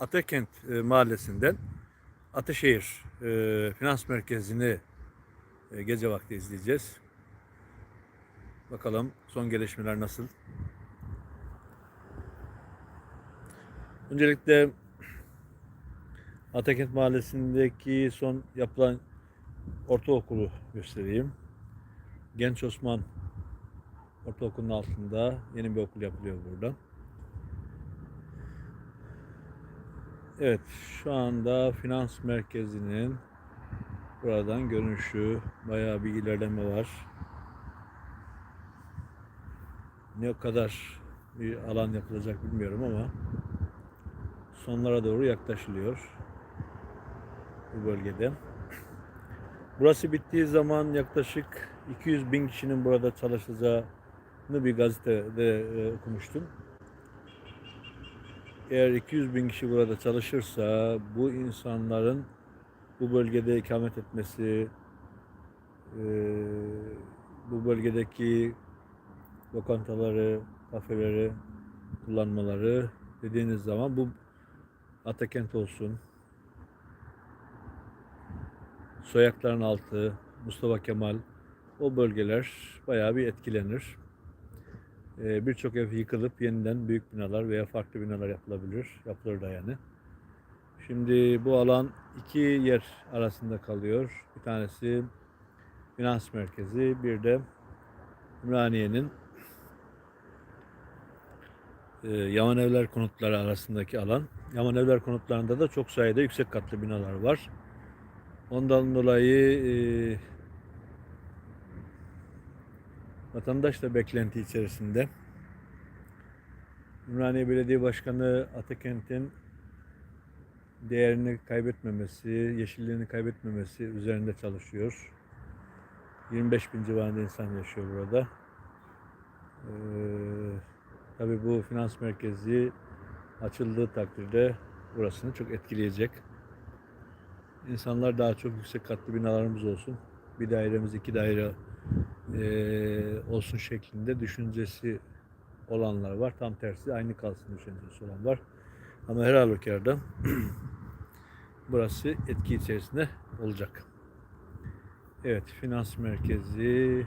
Atakent e, mahallesinden Ataşehir e, Finans Merkezi'ni e, gece vakti izleyeceğiz. Bakalım son gelişmeler nasıl? Öncelikle Atakent Mahallesi'ndeki son yapılan ortaokulu göstereyim. Genç Osman Ortaokulu'nun altında yeni bir okul yapılıyor burada. Evet, şu anda finans merkezinin buradan görünüşü bayağı bir ilerleme var. Ne kadar bir alan yapılacak bilmiyorum ama sonlara doğru yaklaşılıyor bu bölgede. Burası bittiği zaman yaklaşık 200 bin kişinin burada çalışacağını bir gazetede e, okumuştum. Eğer 200 bin kişi burada çalışırsa bu insanların bu bölgede ikamet etmesi, e, bu bölgedeki lokantaları, kafeleri kullanmaları dediğiniz zaman bu Atakent olsun, Soyakların altı, Mustafa Kemal o bölgeler bayağı bir etkilenir. Ee, Birçok ev yıkılıp yeniden büyük binalar veya farklı binalar yapılabilir. Yapılır da yani. Şimdi bu alan iki yer arasında kalıyor. Bir tanesi finans merkezi, bir de Ümraniye'nin e, Yaman Evler konutları arasındaki alan. Yaman Evler konutlarında da çok sayıda yüksek katlı binalar var. Ondan dolayı e, vatandaş da beklenti içerisinde. Ümraniye Belediye Başkanı Atakent'in değerini kaybetmemesi, yeşilliğini kaybetmemesi üzerinde çalışıyor. 25 bin civarında insan yaşıyor burada. Ee, tabii bu finans merkezi açıldığı takdirde burasını çok etkileyecek. İnsanlar daha çok yüksek katlı binalarımız olsun. Bir dairemiz iki daire eee, olsun şeklinde düşüncesi olanlar var. Tam tersi aynı kalsın düşüncesi olan var. Ama her halükarda burası etki içerisinde olacak. Evet, finans merkezi.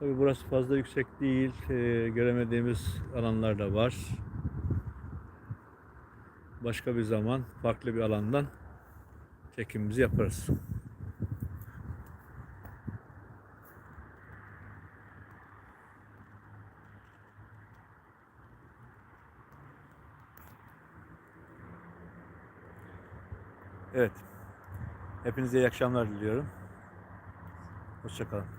Tabii burası fazla yüksek değil. Eee, göremediğimiz alanlar da var. Başka bir zaman farklı bir alandan çekimimizi yaparız. Evet. Hepinize iyi akşamlar diliyorum. Hoşçakalın.